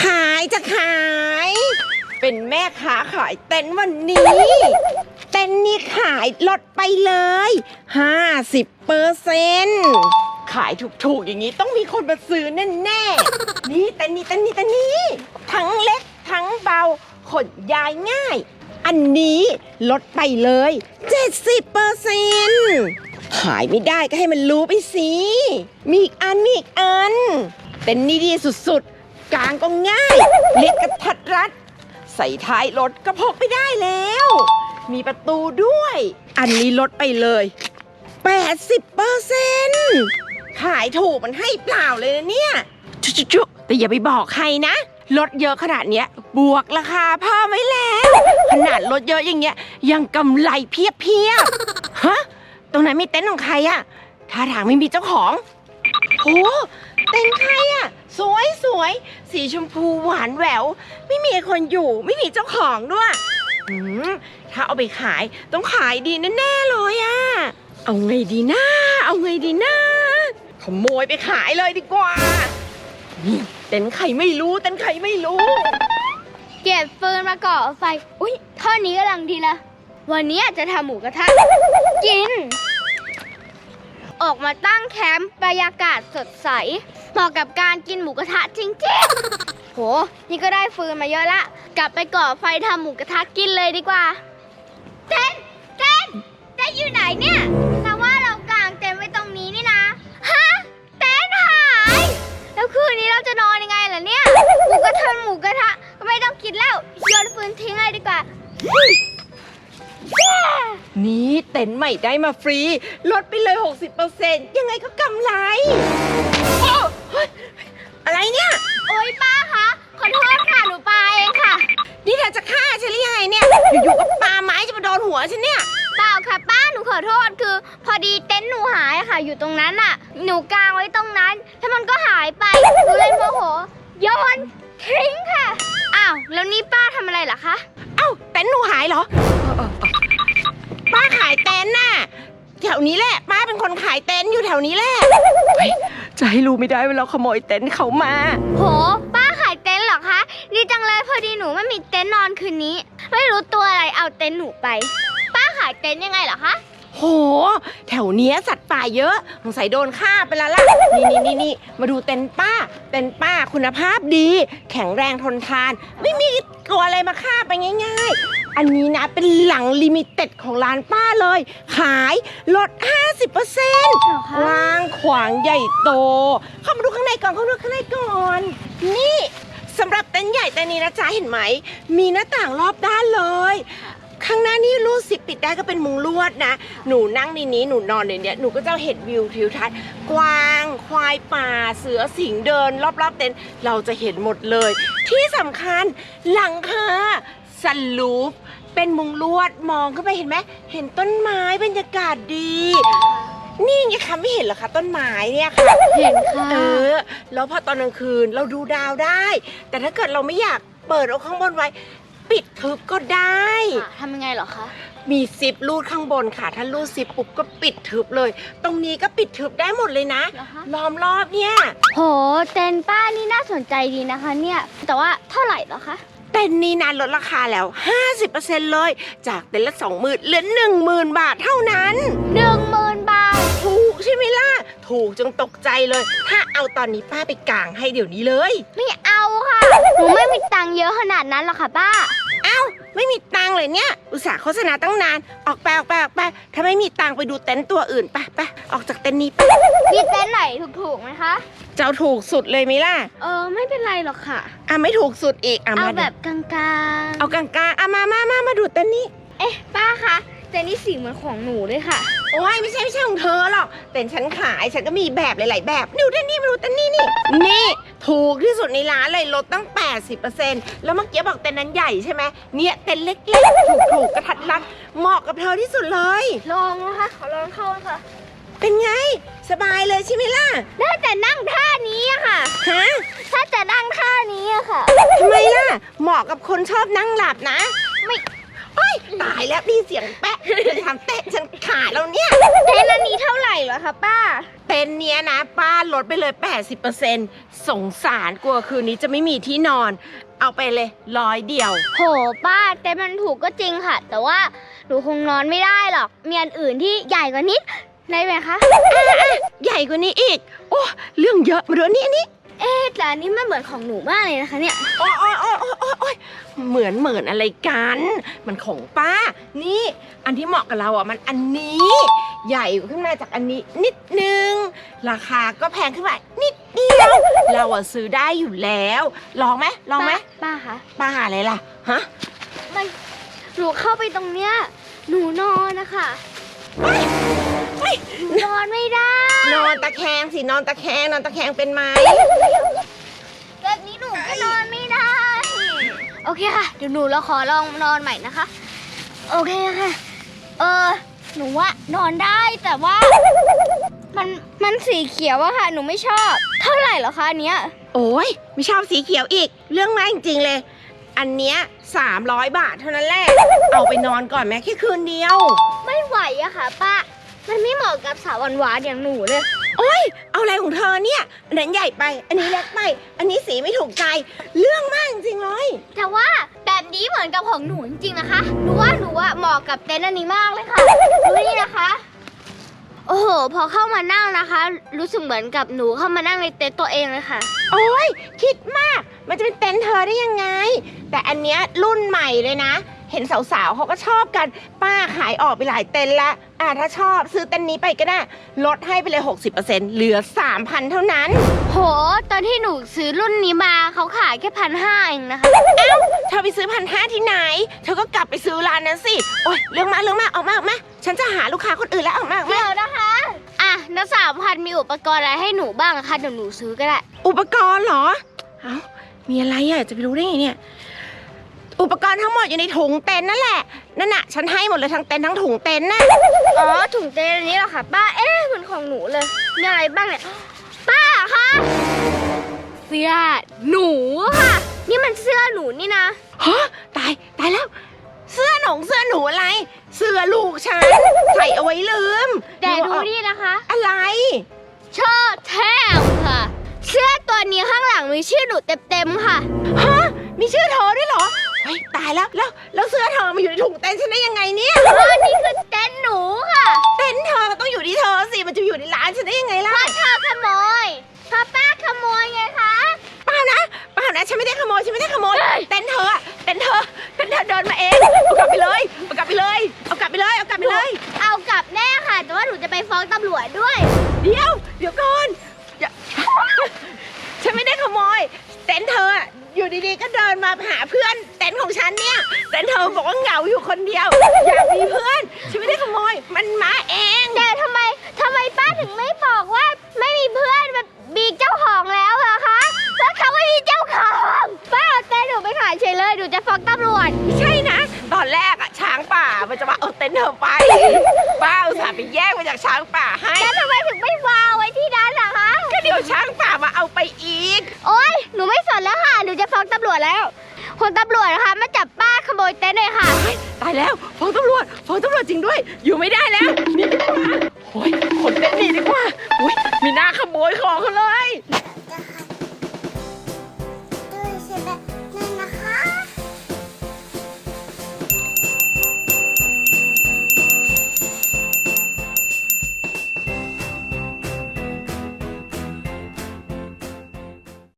ขายจะขาย เป็นแม่ค้าขายเต็นท์วันนี้ เต็นท์นี้ขายลดไปเลย 50เปอร์เซนขายถูกๆอย่างนี้ต้องมีคนมาซื้อแน่ๆ นี่เต็นท์นี้เต็นท์นี้เต็นท์นี้ทั้งเล็กทั้งเบาขนย้ายง่าย อันนี้ลดไปเลย 70เปอร์เซนขายไม่ได้ก็ให้มันรู้ไปสิ มีอีกอันมีอีกอัน เต็นท์นี้ดีสุดๆ กลางก็ง่าย เล็กกระทัดรัด ใส่ท้ายรถก็พกไปได้แล้ว มีประตูด้วย อันนี้ลดไปเลย 80เปอร์เซนขายถูกมันให้เปล่าเลยนะเนี่ย จุจุจุแต่อย่าไปบอกใครนะลดเยอะขนาดเนี้ย บวกราคาเพิ่มไว้แล้ว ขนาดลดเยอะอย่างเงี้ย ยังกำไรเพียบเพียบฮะ ตรงนั้นมีเต็นท์ของใครอะท่าทางไม่มีเจ้าของ โอ้เต็นท์ใครอะสวยสวยสีชมพูหวานแหวว ไม่มีคนอยู่ไม่มีเจ้าของด้วยอืมถ้าเอาไปขายต้องขายดีแน่ๆเลยอะเอาไงดีนะเอาไงดีนะขโมยไปขายเลยดีกว่านี่เต็นท์ใครไม่รู้เต็นท์ใครไม่รู้ เก็บฟืนมาก่อไฟ อุ้ยเท่านี้กำลังดีละ วันนี้อาจจะทำหมูกระทะกิน ออกมาตั้งแคมป์บรรยากาศสดใส เหมาะกับการกินหมูกระทะจริงๆ โห นี่ก็ได้ฟืนมาเยอะละ กลับไปก่อไฟทำหมูกระทะกินเลยดีกว่า เต้น เต้นเต้นอยู่ไหนเนี่ย ได้มาฟรี ลดไปเลย 60%ยังไงก็กำไรโอ้เฮ้ยอะไรเนี่ย โอ๊ยป้าคะ ขอโทษค่ะ หนูปาเองค่ะ นี่เธอจะฆ่าฉันหรือยังไงเนี่ย อยู่ๆก็ปาไม้จะมาโดนหัวฉันเนี่ย เปล่าค่ะป้า หนูขอโทษคือ พอดีเต็นท์หนูหายอะค่ะ อยู่ตรงนั้นอะหนูกางไว้ตรงนั้นแล้วมันก็หายไป หนูเลยโมโห โยนทิ้งค่ะ อ้าว แล้วนี่ป้าทำอะไรเหรอคะ เอ้าเต็นท์หนูหายเหรอ เออเออเออ ป้าขายเต็นท์น่ะแถวนี้แหละ ป้าเป็นคนขายเต็นท์อยู่แถวนี้แหละเฮ้ยจะให้รู้ไม่ได้ว่าเราขโมยเต็นท์เขามา โห ป้าขายเต็นท์เหรอคะ ดีจังเลยพอดีหนูไม่มีเต็นท์นอนคืนนี้ ไม่รู้ตัวอะไรเอาเต็นท์หนูไป ป้าขายเต็นท์ยังไงเหรอคะ โห แถวเนี้ยสัตว์ป่าเยอะสงสัยโดนฆ่าไปแล้วล่ะ นี่นี่นี่นี่มาดูเต็นท์ป้า เต็นท์ป้าคุณภาพดี แข็งแรงทนทาน ไม่มีตัวอะไรมาฆ่าไปง่าย ๆ อันนี้นะเป็นหลังลิมิเต็ดของร้านป้าเลย ขายลด 50%เหรอคะกว้างขวางใหญ่โต เข้ามาดูข้างในก่อนเข้ามาดูข้างในก่อน นี่สำหรับเต็นท์ใหญ่เต็นท์นี้นะจ๊ะเห็นไหม มีหน้าต่างรอบด้านเลย ข้างหน้านี่รูดซิปปิดได้ก็เป็นมุงลวดนะ หนูนั่งในนี้หนูนอนในเนี้ยหนูก็จะเห็นวิวทิวทัศน์กวาง ควายป่า เสือสิงห์เดิน รอบๆเต็นท์เราจะเห็นหมดเลย ที่สำคัญหลังคาสันลูป เป็นมุงลวดมองขึ้นไปเห็นไหมเห็นต้นไม้บรรยากาศดี นี่ไงคะไม่เห็นเหรอคะต้นไม้เนี่ยค่ะ เห็นค่ะ เออ แล้วพอตอนกลางคืนเราดูดาวได้ แต่ถ้าเกิดเราไม่อยากเปิดเอาข้างบนไว้ ปิดทึบก็ได้อะทำยังไงเหรอคะ มีซิปรูดข้างบนค่ะ ถ้ารูดซิปปุ๊บก็ปิดทึบเลย ตรงนี้ก็ปิดทึบได้หมดเลยนะ เหรอคะ ล้อมรอบเนี่ย โหเต็นท์ป้านี่น่าสนใจดีนะคะ เนี่ย แต่ว่าเท่าไหร่เหรอคะ เต็นท์นี้นะลดราคาแล้ว 50%เลย จากเต็นท์ละ20,000เหลือ10,000 บาทเท่านั้น หนึ่งหมื่นบาท ถูกใช่ไหมล่ะ ถูกจงตกใจเลย ถ้าเอาตอนนี้ป้าไปกางให้เดี๋ยวนี้เลย ไม่เอาค่ะ หนูไม่มีตังค์เยอะขนาดนั้นหรอกค่ะป้า เอ้า ไม่มีตังค์เลยเนี่ย อุตส่าห์โฆษณาตั้งนาน ออกไปออกไปออกไปถ้าไม่มีตังค์ไปดูเต็นท์ตัวอื่นไปไปออกจากเต็นท์นี้ไปมีเต็นท์ไหนถูกๆไหมคะ เจ้าถูกสุดเลยไหมล่ะเออไม่เป็นไรหรอกค่ะ อะไม่ถูกสุดอีกอะเอามาดูแบบกลางๆเอากลางๆอะมามามามาดูเต็นท์นี้เอ๊ะป้าคะเต็นท์นี่สีเหมือนของหนูเลยค่ะ โอ้ยไม่ใช่ไม่ใช่ของเธอหรอกเต็นท์ฉันขายฉันก็มีแบบหลาย ๆ แบบ ดูเต็นท์นี่มาดูเต็นท์นี่นี่นี่ ถูกที่สุดในร้านเลยลดตั้ง 80%แล้วเมื่อกี้บอกเต็นท์นั้นใหญ่ใช่ไหมเนี่ยเต็นท์เล็กๆ ถูกๆกระทัดรัดเหมาะกับเธอที่สุดเลย ลองนะคะ ขอลองเข้าค่ะ เป็นไง สบายเลยใช่ไหมล่ะได้แต่นั่งท่านี้อะค่ะ ฮะถ้าจะนั่งท่านี้อะค่ะ ทำไมล่ะ เหมาะกับคนชอบนั่งหลับนะ ไม่เอ้ยตายแล้วได้ยินเสียงแปะฉันทำเต็นท์ฉันขายแล้วเนี่ย เต็นท์อันนี้เท่าไหร่เหรอคะป้า เต็นท์เนี้ยนะป้าลดไปเลย 80%สงสารกลัวคืนนี้จะไม่มีที่นอน เอาไปเลยร้อยเดียว โหป้าเต็นท์มันถูกก็จริงค่ะ แต่ว่าหนูคงนอนไม่ได้หรอก มีอันอื่นที่ใหญ่กว่านิดได้ไหมคะ ใหญ่กว่านี้อีก โอ้เรื่องเยอะมาดูนี่อันนี่ เอ๊ะแต่อันนี้มันเหมือนของหนูมากเลยนะคะเนี่ย โอ้ยโอ้ยโอ้ยโอ้ยโอ้ยโอ้ยเหมือนเหมือนอะไรกัน มันของป้า นี่ อันที่เหมาะกับเราอะมันอันนี้ ใหญ่ขึ้นมาจากอันนี้นิดนึง ราคาก็แพงขึ้นมานิดเดียว เราอะซื้อได้อยู่แล้ว ลองไหมลองไหมป้าคะป้าอะไรล่ะ ฮะ มันหนูเข้าไปตรงเนี้ยหนูนอนนะคะนอนไม่ได้ นอนตะแคงสินอนตะแคงนอนตะแคงเป็นไหมแบบนี้หนูก็นอนไม่ได้ โอเคค่ะ เดี๋ยวหนูเราขอลองนอนใหม่นะคะ โอเคค่ะ เออ หนูว่านอนได้แต่ว่า มันมันสีเขียวอะค่ะ หนูไม่ชอบ เท่าไหร่เหรอคะอันเนี้ย โอ้ยไม่ชอบสีเขียวอีก เรื่องมากจริงๆเลย อันเนี้ย300บาทเท่านั้นแหละเอาไปนอนก่อนแม้แค่คืนเดียว ไม่ไหวอะค่ะป้า มันไม่เหมาะกับสาวหวานๆอย่างหนูเลย โอ้ย เอาอะไรของเธอเนี่ยอันนั้นใหญ่ไป อันนี้เล็กไป อันนี้สีไม่ถูกใจ เรื่องมากจริงๆเลย แต่ว่าแบบนี้เหมือนกับของหนูจริงๆนะคะหนูว่าหนูอะเหมาะกับเต็นท์อันนี้มากเลยค่ะดูนี่นะคะ โอ้โห พอเข้ามานั่งนะคะ รู้สึกเหมือนกับหนูเข้ามานั่งในเต็นท์ตัวเองเลยค่ะ โอ้ยคิดมาก มันจะเป็นเต็นท์เธอได้ยังไง แต่อันเนี้ยรุ่นใหม่เลยนะ เห็นสาวๆเขาก็ชอบกัน ป้าขายออกไปหลายเต็นท์ละอ่าถ้าชอบซื้อเต็นท์นี้ไปก็ได้ ลดให้ไปเลย 60%เหลือ 3,000 เท่านั้น โห ตอนที่หนูซื้อรุ่นนี้มาเขาขายแค่พันห้าเองนะคะ เอ้าเธอไปซื้อพันห้าที่ไหน เธอก็กลับไปซื้อร้านนั้นสิ โอ้ยเรื่องมากเรื่องมากออกมาออกมาฉันจะหาลูกค้าคนอื่นแล้วออกมาออกมา เดี๋ยวนะคะ อะแล้วสามพันมีอุปกรณ์อะไรให้หนูบ้างอะคะเดี๋ยวหนูซื้อก็ได้ อุปกรณ์เหรอ เอ้า มีอะไรอะ จะไปรู้ได้ไงเนี่ย อุปกรณ์ทั้งหมดอยู่ในถุงเต็นท์นั่นแหละนั่นน่ะฉันให้หมดเลยทั้งเต็นท์ทั้งถุงเต็นท์น่ะอ๋อถุงเต็นท์อันนี้เหรอคะป้าเอ๊ะเหมือนของหนูเลยมีอะไรบ้างเนี่ยป้าคะเสื้อหนูค่ะ นี่มันเสื้อหนูนี่นะฮะตายตายแล้ว เสื้อหนงเสื้อหนูอะไร เสื้อลูกฉันใส่เอาไว้ลืมแต่ดูเอานี่นะคะ อะไรเชิดแทมค่ะ เสื้อตัวนี้ข้างหลังมีชื่อหนูเต็มๆค่ะฮะมีชื่อเธอด้วยเหรอ เฮ้ยตายแล้วแล้วแล้วเสื้อเธอมาอยู่ในถุงเต็นท์ฉันได้ยังไงเนี่ยอ๋อนี่คือเต็นท์หนูค่ะเต็นท์เธอก็ต้องอยู่ที่เธอสิมันจะอยู่ในร้านฉันได้ยังไงล่ะเธอขโมยเพราะป้าขโมยไงคะ เปล่านะเปล่านะฉันไม่ได้ขโมยฉันไม่ได้ขโมยเฮ้ยเต็นท์เธออะเต็นท์เธอเต็นท์เธอเดินมาเองเอากลับไปเลยเอากลับไปเลยเอากลับไปเลยเอากลับไปเลย เอากลับแน่ค่ะ แต่ว่าหนูจะไปฟ้องตำรวจด้วย เดี๋ยว เดี๋ยวก่อนอย่า ฉันไม่ได้ขโมย เต็นท์เธอ อะอยู่ดีๆ ก็เดินมาหาเพื่อนเต็นท์ของฉันเนี่ยเต็นท์เธอบอกว่าเหงาอยู่คนเดียว อยากมีเพื่อนฉันไม่ได้ขโมย มันมาเองแต่ทำไมทำไมป้าถึงไม่บอกว่าไม่มีเพื่อนแบบมีเจ้าของแล้วเหรอคะเพราะเขาไม่มีเจ้าของป้าเอาเต้นหนูไปขายเฉยเลยหนูจะฟ้องตำรวจ ไม่ใช่นะ ตอนแรกอะช้างป่ามันจะมาเอาเต็นท์เธอไปป้าอุตส่าห์ไปแยกมาจากช้างป่า วจแล้วคนตำรวจนะคะมาจับป้าขโมยเต็นท์เลยค่ะ เฮ้ยตายแล้วฟ้องตำรวจฟ้องตำรวจจริงด้วย อยู่ไม่ได้แล้วหนี่ดีกว่าโอ้ยขนเต็นหนีดีกว่าโอ้ยมีหน้าขโมยของเขาเลย